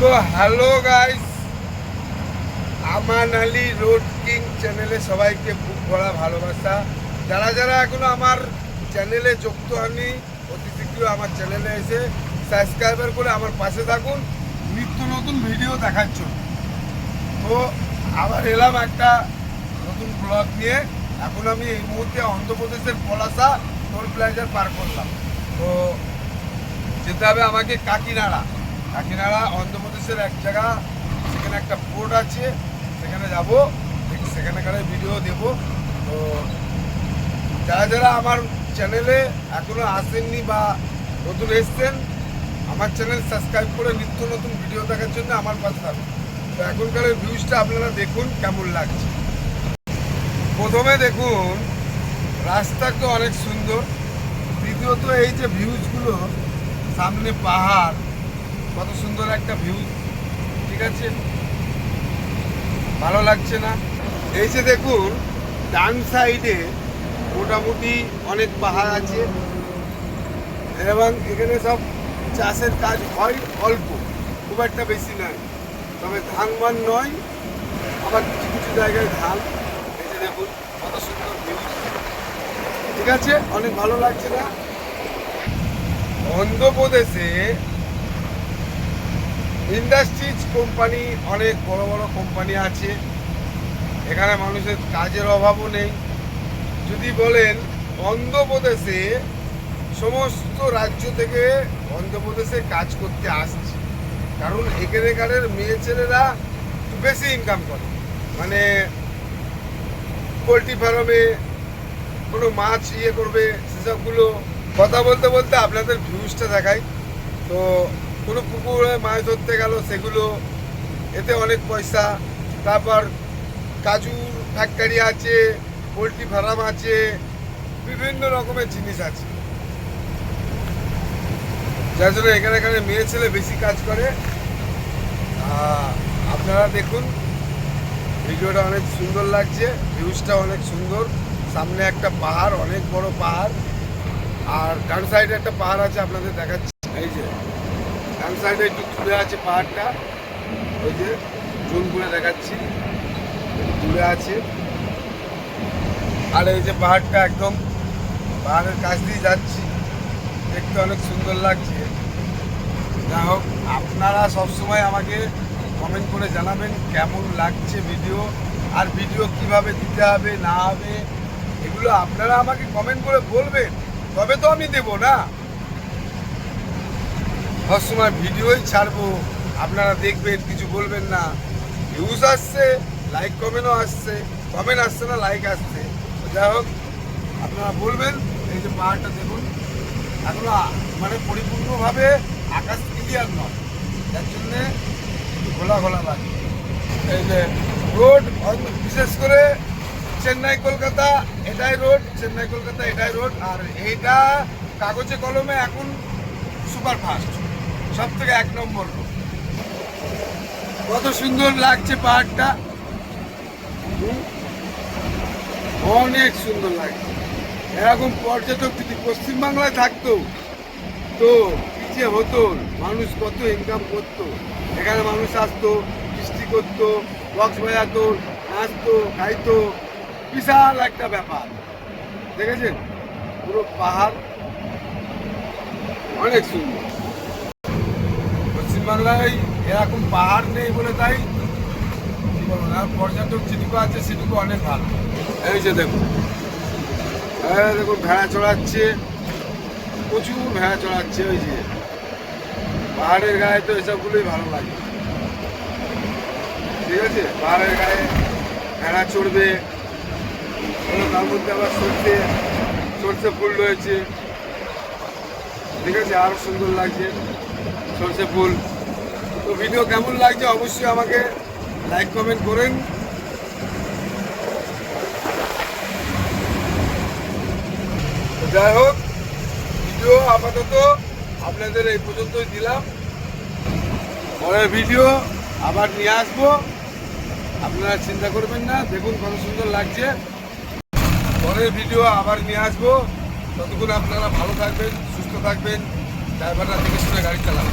তো hello guys Aman Ali road king চ্যানেলে সবাইকে বুক ভরা ভালোবাসা। যারা যারা এখনও আমার চ্যানেলে যুক্ত হননি, অতি শীঘ্র আমার চ্যানেলে এসে সাবস্ক্রাইবার করে আমার পাশে থাকুন, নিত্য নতুন ভিডিও জন্য। তো আবার এলাম একটা নতুন ব্লগ নিয়ে। এখন আমি এই মুহূর্তে অন্ধ্রপ্রদেশের পলাশা টোল প্লাজার পার করলাম। তো যেতে হবে আমাকে কাকিনাড়া। কাকিনাড়া অন্ধ্রপ্রদেশের এক জায়গা, সেখানে একটা পোর্ট আছে, সেখানে যাব সেখানকার ভিডিও দেব। তো যারা যারা আমার চ্যানেলে এখনও আসেননি বা নতুন এসছেন, আমার চ্যানেল সাবস্ক্রাইব করে নিত্য নতুন ভিডিও দেখার জন্য আমার পাশে থাকুন। তো এখনকার ভিউজটা আপনারা দেখুন কেমন লাগছে। প্রথমে দেখুন, রাস্তা তো অনেক সুন্দর। দ্বিতীয়ত এই যে ভিউজগুলো সামনে পাহাড়, কত সুন্দর একটা ভিউ ভালো লাগছে না? এই যে দেখুন, ডান সাইডে মোটামুটি অনেক পাহাড় আছে এবং এখানে সব চাষের কাজ হয় অল্প, খুব একটা বেশি নয়। তবে ধান মান নয়, আবার কিছু কিছু জায়গায় ধান। এই যে দেখুন, কত সুন্দর ঠিক আছে? অনেক ভালো লাগছে না? অন্ধ্রপ্রদেশে ইন্ডাস্ট্রিজ কোম্পানি, অনেক বড় বড় কোম্পানি আছে। এখানে মানুষের কাজের অভাবও নেই। যদি বলেন, অন্ধ্রপ্রদেশে সমস্ত রাজ্য থেকে অন্ধ্রপ্রদেশে কাজ করতে আসছে। কারণ এখানকারের মেয়ে ছেলেরা বেশি ইনকাম করে। মানে পোলট্রি ফার্মে কোনো মাছ ইয়ে করবে, সেসবগুলো কথা বলতে বলতে আপনাদের ভিউজটা দেখাই। তো কোনো পুকুরে মাছ ধরতে গেল সেগুলো, এতে অনেক পয়সা। তারপর কাজুর ফ্যাক্টরি আছে, পোলট্রি ফার্ম আছে, বিভিন্ন রকমের জিনিস আছে। যার জন্য এখানে এখানে মেয়ে ছেলে বেশি কাজ করে। আপনারা দেখুন, ভিডিওটা অনেক সুন্দর লাগছে ভিউজটা অনেক সুন্দর। সামনে একটা পাহাড়, অনেক বড় পাহাড়। আর ডান সাইডে একটা পাহাড় আছে, আপনাদের দেখাচ্ছি। এই যে সাইডে একটু দূরে আছে পাহাড়টা। ওই যে জুম করে দেখাচ্ছি। দূরে আছে। আর এই যে পাহাড়টা একদম পাহাড়ের কাছ দিয়ে যাচ্ছি। দেখতে অনেক সুন্দর লাগছে। যাই হোক, আপনারা সবসময় আমাকে কমেন্ট করে জানাবেন কেমন লাগছে ভিডিও আর ভিডিও কীভাবে দিতে হবে, না হবে, এগুলো আপনারা আমাকে কমেন্ট করে বলবেন। তবে তো আমি দেবো না। সবসময় ভিডিওই ছাড়বো। আপনারা দেখবেন, কিছু বলবেন না। ভিউজ আসছে লাইক কমেন্টও আসছে কমেন্ট আসছে না লাইক আসছে। যাই হোক, আপনারা বলবেন, এই যে পাহাড়টা দেখুন। এখনও মানে পরিপূর্ণভাবে আকাশ ক্লিয়ার নয়। যার জন্যে ঘোলা ঘোলা লাগে। এই যে রোড বিশেষ করে চেন্নাই, কলকাতা, এটাই রোড চেন্নাই, কলকাতা, এটাই রোড আর এইটা কাগজে কলমে এখন সুপার ফাস্ট সব থেকে এক নম্বর কত সুন্দর লাগছে পাহাড়টা। অনেক সুন্দর লাগছে। এরকম পর্যটক যদি পশ্চিমবাংলায় থাকতো, তো কি যে হতো? মানুষ কত ইনকাম করতো। এখানে মানুষ আসতো, বৃষ্টি করতো বক্স বাজাতো, নাচতো খাইতো বিশাল একটা ব্যাপার। দেখেছেন? পুরো পাহাড় অনেক সুন্দর। পশ্চিমবাংলায় এরকম পাহাড় নেই বলে তাই পর্যটক যেটুকু আছে সেটুকু অনেক ভালো। এই যে দেখুন। এই দেখুন, ভেড়া চড়াচ্ছে। প্রচুর ভেড়া চড়াচ্ছে ওই যে। পাহাড়ের গায়ে তো এসবগুলোই ভালো লাগে। ঠিক আছে? পাহাড়ের গায়ে ভেড়া চড়বে। তার মধ্যে আবার সর্ষে সর্ষে ফুল রয়েছে। ঠিক আছে? আরও সুন্দর লাগছে সর্ষে ফুল। তো ভিডিও কেমন লাগছে অবশ্যই আমাকে লাইক কমেন্ট করেন। যাই হোক ভিডিও আপাতত আপনাদের এই পর্যন্তই দিলাম। পরের ভিডিও আবার নিয়ে আসব। আপনারা চিন্তা করবেন না, দেখুন কত সুন্দর লাগছে। পরের ভিডিও আবার নিয়ে আসব। ততক্ষণ আপনারা ভালো থাকবেন, সুস্থ থাকবেন। ড্রাইভাররা দেখে শুনে গাড়ি চালাবেন।